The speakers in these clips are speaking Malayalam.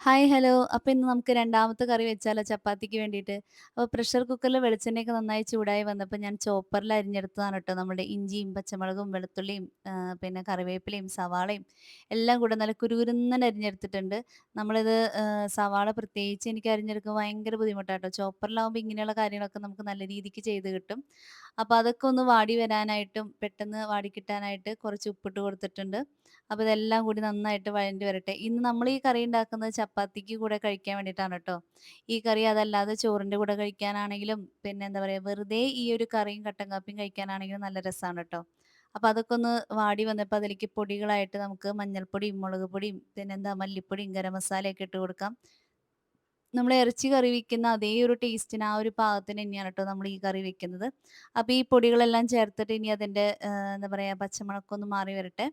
Hi hello. അപ്പൊ ഇന്ന് നമുക്ക് രണ്ടാമത്തെ കറി വെച്ചാലോ ചപ്പാത്തിക്ക് വേണ്ടിയിട്ട്. അപ്പൊ പ്രഷർ കുക്കറിൽ വെളിച്ചെണ്ണയൊക്കെ നന്നായി ചൂടായി വന്നപ്പോൾ ഞാൻ ചോപ്പറിൽ അരിഞ്ഞെടുത്തതാണ് കേട്ടോ നമ്മുടെ ഇഞ്ചിയും, പച്ചമുളകും, വെളുത്തുള്ളിയും, പിന്നെ കറിവേപ്പിലയും, സവാളയും എല്ലാം കൂടെ നല്ല കുരുകുരുന്നൻ അരിഞ്ഞെടുത്തിട്ടുണ്ട്. നമ്മളിത് സവാള പ്രത്യേകിച്ച് എനിക്ക് അരിഞ്ഞെടുക്കാൻ ഭയങ്കര ബുദ്ധിമുട്ടാട്ടോ. ചോപ്പറിലാവുമ്പോൾ ഇങ്ങനെയുള്ള കാര്യങ്ങളൊക്കെ നമുക്ക് നല്ല രീതിക്ക് ചെയ്ത് കിട്ടും. അപ്പൊ അതൊക്കെ ഒന്ന് വാടി വരാനായിട്ടും പെട്ടെന്ന് വാടി കിട്ടാനായിട്ട് കുറച്ച് ഉപ്പിട്ട് കൊടുത്തിട്ടുണ്ട്. അപ്പൊ ഇതെല്ലാം കൂടി നന്നായിട്ട് വഴണ്ടി വരട്ടെ. ഇന്ന് നമ്മൾ ഈ കറി ഉണ്ടാക്കുന്നത് ചപ്പാത്തിക്ക് കൂടെ കഴിക്കാൻ വേണ്ടിയിട്ടാണ് കേട്ടോ ഈ കറി അതല്ലാതെ ചോറിന്റെ കൂടെ കഴിക്കാനാണെങ്കിലും, പിന്നെ എന്താ പറയാ വെറുതെ ഈ ഒരു കറിയും കട്ടൻ കാപ്പിയും കഴിക്കാനാണെങ്കിലും നല്ല രസമാണ് കേട്ടോ അപ്പൊ അതൊക്കെ ഒന്ന് വാടി വന്നപ്പോൾ അതിലേക്ക് പൊടികളായിട്ട് നമുക്ക് മഞ്ഞൾപ്പൊടിയും, മുളക് പൊടിയും, പിന്നെന്താ മല്ലിപ്പൊടിയും, ഗരം മസാലയൊക്കെ ഇട്ട് കൊടുക്കാം. നമ്മൾ ഇറച്ചി കറി വെക്കുന്ന അതേ ഒരു ടേസ്റ്റിന് ആ ഒരു പാകത്തിന് തന്നെയാണ് കേട്ടോ നമ്മൾ ഈ കറി വെക്കുന്നത്. അപ്പൊ ഈ പൊടികളെല്ലാം ചേർത്തിട്ട് ഇനി അതിന്റെ എന്താ പറയാ പച്ചമുളക്കൊന്ന് മാറി വരട്ടെ.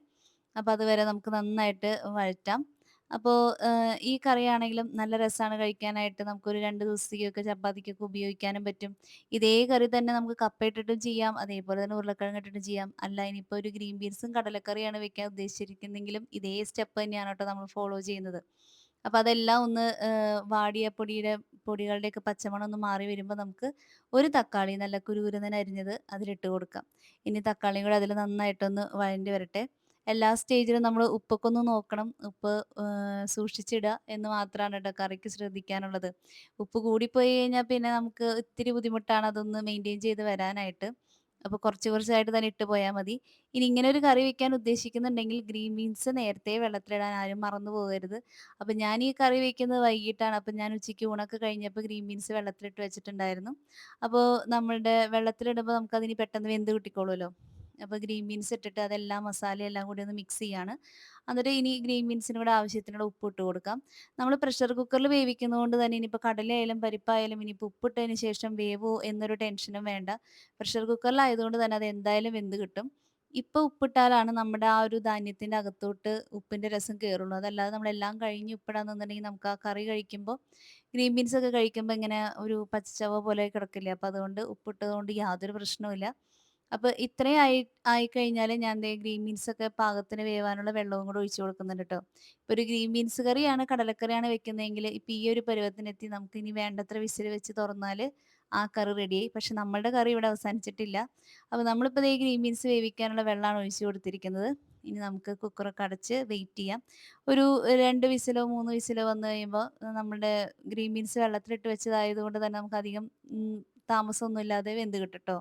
അപ്പൊ അതുവരെ നമുക്ക് നന്നായിട്ട് വഴറ്റാം. അപ്പോൾ ഈ കറിയാണെങ്കിലും നല്ല രസമാണ് കഴിക്കാനായിട്ട്. നമുക്കൊരു രണ്ട് ദിവസത്തേക്കൊക്കെ ചപ്പാത്തിക്കൊക്കെ ഉപയോഗിക്കാനും പറ്റും. ഇതേ കറി തന്നെ നമുക്ക് കപ്പ ഇട്ടിട്ടും ചെയ്യാം. അതേപോലെ തന്നെ ഉരുളക്കിഴങ്ങ് ഇട്ടിട്ടും ചെയ്യാം. അല്ല ഇനിയിപ്പോ ഒരു ഗ്രീൻ ബീൻസും കടലക്കറിയാണ് വെക്കാൻ ഉദ്ദേശിച്ചിരിക്കുന്നെങ്കിലും ഇതേ സ്റ്റെപ്പ് തന്നെയാണ് കേട്ടോ നമ്മൾ ഫോളോ ചെയ്യുന്നത്. അപ്പൊ അതെല്ലാം ഒന്ന് വാടിയ പൊടിയുടെ പൊടികളുടെയൊക്കെ പച്ചമണം ഒന്ന് മാറി വരുമ്പോൾ നമുക്ക് ഒരു തക്കാളി നല്ല കുരുകുരുന്നതിന് അരിഞ്ഞത് അതിലിട്ട് കൊടുക്കാം. ഇനി തക്കാളിയും കൂടെ അതിൽ നന്നായിട്ടൊന്ന് വഴണ്ടി വരട്ടെ. എല്ലാ സ്റ്റേജിലും നമ്മൾ ഉപ്പൊക്കെ ഒന്ന് നോക്കണം. ഉപ്പ് സൂക്ഷിച്ചിടുക എന്ന് മാത്രമാണ് കേട്ടോ കറിക്ക് ശ്രദ്ധിക്കാനുള്ളത്. ഉപ്പ് കൂടിപ്പോയി കഴിഞ്ഞാൽ പിന്നെ നമുക്ക് ഇത്തിരി ബുദ്ധിമുട്ടാണ് അതൊന്ന് മെയിന്റെയിൻ ചെയ്ത് വരാനായിട്ട്. അപ്പോൾ കുറച്ച് കുറച്ചായിട്ട് തന്നെ ഇട്ട് പോയാൽ മതി. ഇനി ഇങ്ങനെ ഒരു കറി വെക്കാൻ ഉദ്ദേശിക്കുന്നുണ്ടെങ്കിൽ ഗ്രീൻ ബീൻസ് നേരത്തെ വെള്ളത്തിലിടാൻ ആരും മറന്നു പോകരുത്. അപ്പം ഞാൻ ഈ കറി വെക്കുന്നത് വൈകിട്ടാണ് അപ്പോൾ ഞാൻ ഉച്ചയ്ക്ക് ഊണൊക്കെ കഴിഞ്ഞപ്പോൾ ഗ്രീൻ ബീൻസ് വെള്ളത്തിലിട്ട് വെച്ചിട്ടുണ്ടായിരുന്നു. അപ്പോൾ നമ്മളുടെ വെള്ളത്തിലിടുമ്പോൾ നമുക്കതിന് പെട്ടെന്ന് വെന്ത് കിട്ടിക്കോളുമല്ലോ. അപ്പൊ ഗ്രീൻ ബീൻസ് ഇട്ടിട്ട് അതെല്ലാം മസാലയെല്ലാം കൂടി ഒന്ന് മിക്സ് ചെയ്യാണ്. എന്നിട്ട് ഇനി ഗ്രീൻ ബീൻസിന് കൂടെ ആവശ്യത്തിനുള്ള ഉപ്പ് ഇട്ട് കൊടുക്കാം. നമ്മൾ പ്രഷർ കുക്കറിൽ വേവിക്കുന്നതുകൊണ്ട് തന്നെ ഇനിയിപ്പോൾ കടലയായാലും പരിപ്പായാലും ഇനിയിപ്പോൾ ഉപ്പിട്ടതിന് ശേഷം വേവോ എന്നൊരു ടെൻഷനും വേണ്ട. പ്രഷർ കുക്കറിലായതുകൊണ്ട് തന്നെ അത് എന്തായാലും വെന്ത് കിട്ടും. ഇപ്പൊ ഉപ്പിട്ടാലാണ് നമ്മുടെ ആ ഒരു ധാന്യത്തിന്റെ അകത്തോട്ട് ഉപ്പിന്റെ രസം കയറുള്ളൂ അതല്ലാതെ നമ്മളെല്ലാം കഴിഞ്ഞ് ഉപ്പിടാന്നുണ്ടെങ്കിൽ നമുക്ക് ആ കറി കഴിക്കുമ്പോൾ ഗ്രീൻ ബീൻസ് ഒക്കെ കഴിക്കുമ്പോൾ ഇങ്ങനെ ഒരു പച്ചച്ചവ പോലെ കിടക്കില്ലേ. അപ്പൊ അതുകൊണ്ട് ഉപ്പിട്ടതുകൊണ്ട് യാതൊരു പ്രശ്നവുമില്ല. അപ്പൊ ഇത്രയും ആയി ആയിക്കഴിഞ്ഞാൽ ഞാൻ ദേ ഗ്രീൻ ബീൻസ് ഒക്കെ പാകത്തിന് വേവാനുള്ള വെള്ളവും കൂടെ ഒഴിച്ചു കൊടുക്കുന്നുണ്ട് കേട്ടോ ഇപ്പൊ ഒരു ഗ്രീൻ ബീൻസ് കറിയാണ് കടലക്കറിയാണ് വെക്കുന്നതെങ്കിൽ ഇപ്പൊ ഈ ഒരു പരുവത്തിനെത്തി നമുക്ക് ഇനി വേണ്ടത്ര വിസിൽ വെച്ച് തുറന്നാൽ ആ കറി റെഡിയായി. പക്ഷെ നമ്മളുടെ കറി ഇവിടെ അവസാനിച്ചിട്ടില്ല. അപ്പൊ നമ്മളിപ്പോ ഈ ഗ്രീൻ ബീൻസ് വേവിക്കാനുള്ള വെള്ളമാണ് ഒഴിച്ചു കൊടുത്തിരിക്കുന്നത്. ഇനി നമുക്ക് കുക്കറൊക്കെ അടച്ച് വെയിറ്റ് ചെയ്യാം. ഒരു രണ്ട് വിസിലോ മൂന്ന് വിസിലോ വന്നു കഴിയുമ്പോൾ നമ്മുടെ ഗ്രീൻ ബീൻസ് വെള്ളത്തിലിട്ട് വെച്ചതായതുകൊണ്ട് തന്നെ നമുക്ക് അധികം താമസമൊന്നുമില്ലാതെ വെന്ത് കിട്ടും ട്ടോ.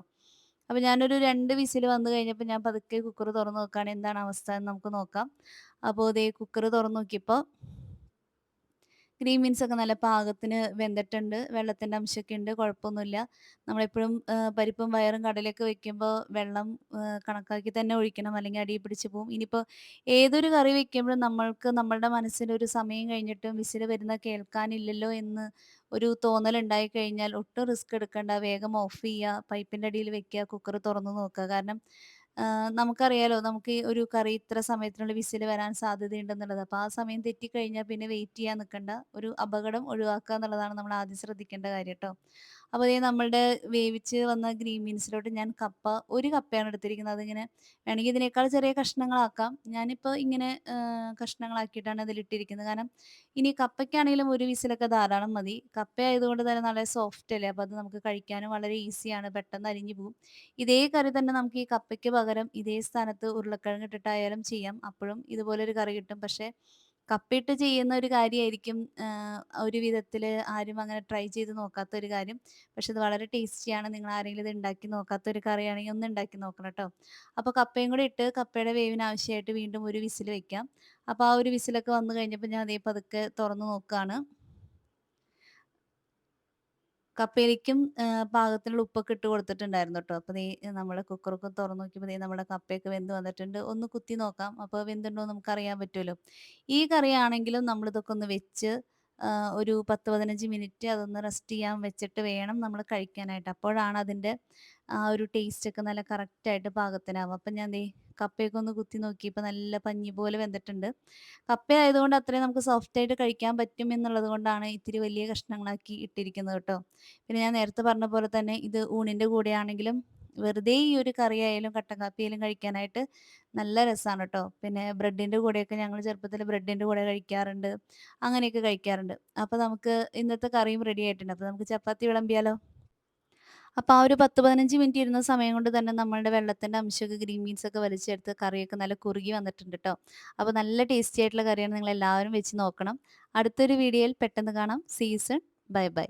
അപ്പൊ ഞാനൊരു രണ്ട് വിസിൽ വന്നു കഴിഞ്ഞപ്പോൾ ഞാൻ പതുക്കെ കുക്കർ തുറന്ന് നോക്കുകയാണ് എന്താണ് അവസ്ഥ എന്ന് നമുക്ക് നോക്കാം. അപ്പോൾ ദേ കുക്കർ തുറന്നു നോക്കിയപ്പോ ഗ്രീൻ ബീൻസ് ഒക്കെ നല്ല പാകത്തിന് വെന്തിട്ടുണ്ട്. വെള്ളത്തിന്റെ അംശമൊക്കെ ഉണ്ട്. കുഴപ്പമൊന്നുമില്ല. നമ്മളെപ്പോഴും പരിപ്പും വയറും കടലൊക്കെ വെക്കുമ്പോൾ വെള്ളം കണക്കാക്കി തന്നെ ഒഴിക്കണം. അല്ലെങ്കിൽ അടിയിൽ പിടിച്ച് പോകും. ഇനിയിപ്പോൾ ഏതൊരു കറി വെക്കുമ്പോഴും നമ്മൾക്ക് നമ്മളുടെ മനസ്സിൽ ഒരു സമയം കഴിഞ്ഞിട്ടും വിസിൽ വരുന്ന കേൾക്കാനില്ലല്ലോ എന്ന് ഒരു തോന്നൽ ഉണ്ടായി കഴിഞ്ഞാൽ ഒട്ടും റിസ്ക് എടുക്കേണ്ട വേഗം ഓഫ് ചെയ്യുക. പൈപ്പിന്റെ അടിയിൽ വെക്കുക. കുക്കർ തുറന്ന് നോക്കുക. കാരണം നമുക്കറിയാലോ നമുക്ക് ഒരു കറി ഇത്ര സമയത്തിനുള്ള വിസിൽ വരാൻ സാധ്യതയുണ്ടെന്നുള്ളത്. അപ്പൊ ആ സമയം തെറ്റിക്കഴിഞ്ഞാൽ പിന്നെ വെയിറ്റ് ചെയ്യാൻ നിൽക്കണ്ട. ഒരു അപകടം ഒഴിവാക്കുക എന്നുള്ളതാണ് നമ്മൾ ആദ്യം ശ്രദ്ധിക്കേണ്ട കാര്യം ട്ടോ. അപ്പൊ ഇതേ നമ്മളുടെ വേവിച്ച് വന്ന ഗ്രീൻ ബീൻസിലോട്ട് ഞാൻ കപ്പ ഒരു കപ്പയാണ് എടുത്തിരിക്കുന്നത്. അതിങ്ങനെ വേണമെങ്കിൽ ഇതിനേക്കാൾ ചെറിയ കഷ്ണങ്ങളാക്കാം. ഞാനിപ്പോൾ ഇങ്ങനെ കഷ്ണങ്ങളാക്കിയിട്ടാണ് അതിലിട്ടിരിക്കുന്നത്. കാരണം ഇനി കപ്പയ്ക്കാണെങ്കിലും ഒരു വിസിലൊക്കെ ധാരാളം മതി. കപ്പ ആയതുകൊണ്ട് തന്നെ നല്ല സോഫ്റ്റ് അല്ലേ. അപ്പോൾ അത് നമുക്ക് കഴിക്കാനും വളരെ ഈസിയാണ്. പെട്ടെന്ന് അരിഞ്ഞു പോകും. ഇതേ കറി തന്നെ നമുക്ക് ഈ കപ്പയ്ക്ക് പകരം ഇതേ സ്ഥാനത്ത് ഉരുളക്കിഴങ്ങ് ഇട്ടിട്ടായാലും ചെയ്യാം. അപ്പോഴും ഇതുപോലൊരു കറി കിട്ടും. പക്ഷേ കപ്പയിട്ട് ചെയ്യുന്ന ഒരു കാര്യമായിരിക്കും ഒരു വിധത്തിൽ ആരും അങ്ങനെ ട്രൈ ചെയ്ത് നോക്കാത്ത ഒരു കാര്യം. പക്ഷെ ഇത് വളരെ ടേസ്റ്റിയാണ്. നിങ്ങൾ ആരെങ്കിലും ഇത് ഉണ്ടാക്കി നോക്കാത്ത ഒരു കറിയാണെങ്കിൽ ഒന്ന് ഉണ്ടാക്കി നോക്കണം ട്ടോ. അപ്പൊ കപ്പയും കൂടി ഇട്ട് കപ്പയുടെ വേവിന് ആവശ്യമായിട്ട് വീണ്ടും ഒരു വിസിൽ വെക്കാം. അപ്പൊ ആ ഒരു വിസിലൊക്കെ വന്നു കഴിഞ്ഞപ്പോൾ ഞാൻ ദേ പതുക്കെ തുറന്ന് നോക്കുകയാണ്. കപ്പയിലേക്കും പാകത്തിനുള്ള ഉപ്പൊക്കെ ഇട്ട് കൊടുത്തിട്ടുണ്ടായിരുന്നു കേട്ടോ. അപ്പൊ ദേ നമ്മുടെ കുക്കറൊക്കെ തുറന്ന് നോക്കിയപ്പോ ദേ നമ്മുടെ കപ്പയൊക്കെ വെന്ത് വന്നിട്ടുണ്ട്. ഒന്ന് കുത്തി നോക്കാം. അപ്പൊ നമുക്ക് അറിയാൻ പറ്റുമല്ലോ. ഈ കറിയാണെങ്കിലും നമ്മളിതൊക്കെ ഒന്ന് വെച്ച് ഒരു 10, 15 മിനിറ്റ് അതൊന്ന് റെസ്റ്റ് ചെയ്യാൻ വെച്ചിട്ട് വേണം നമ്മൾ കഴിക്കാനായിട്ട്. അപ്പോഴാണ് അതിന്റെ ആ ഒരു ടേസ്റ്റ് ഒക്കെ നല്ല കറക്റ്റായിട്ട് പാകത്തിനാവും അപ്പൊ ഞാൻ ദേ കപ്പയൊക്കെ ഒന്ന് കുത്തി നോക്കി ഇപ്പം നല്ല പഞ്ഞി പോലെ വെന്തിട്ടുണ്ട്. കപ്പ ആയതുകൊണ്ട് അത്രയും നമുക്ക് സോഫ്റ്റ് ആയിട്ട് കഴിക്കാൻ പറ്റും എന്നുള്ളത് കൊണ്ടാണ് ഇത്തിരി വലിയ കഷ്ണങ്ങളാക്കി ഇട്ടിരിക്കുന്നത് കേട്ടോ പിന്നെ ഞാൻ നേരത്തെ പറഞ്ഞ പോലെ തന്നെ ഇത് ഊണിന്റെ കൂടെയാണെങ്കിലും വെറുതെ ഈ ഒരു കറിയായാലും കട്ടൻ കാപ്പിയായാലും കഴിക്കാനായിട്ട് നല്ല രസമാണ് കേട്ടോ പിന്നെ ബ്രെഡിന്റെ കൂടെയൊക്കെ ഞങ്ങൾ ചെറുപ്പത്തിൽ ബ്രെഡിന്റെ കൂടെ കഴിക്കാറുണ്ട്. അങ്ങനെയൊക്കെ കഴിക്കാറുണ്ട്. അപ്പൊ നമുക്ക് ഇന്നത്തെ കറിയും റെഡി ആയിട്ടുണ്ട്. അപ്പൊ നമുക്ക് ചപ്പാത്തി വിളമ്പിയാലോ? അപ്പൊ ആ ഒരു 10, 15 മിനിറ്റ് ഇരുന്ന സമയം കൊണ്ട് തന്നെ നമ്മളുടെ വെള്ളത്തിന്റെ അംശമൊക്കെ ഗ്രീൻ ബീൻസ് ഒക്കെ വലിച്ചെടുത്ത് കറിയൊക്കെ നല്ല കുറുകി വന്നിട്ടുണ്ട് കേട്ടോ അപ്പോൾ നല്ല ടേസ്റ്റി ആയിട്ടുള്ള കറിയാണ്. നിങ്ങൾ എല്ലാവരും വെച്ച് നോക്കണം. അടുത്തൊരു വീഡിയോയിൽ പെട്ടെന്ന് കാണാം. See soon bye bye.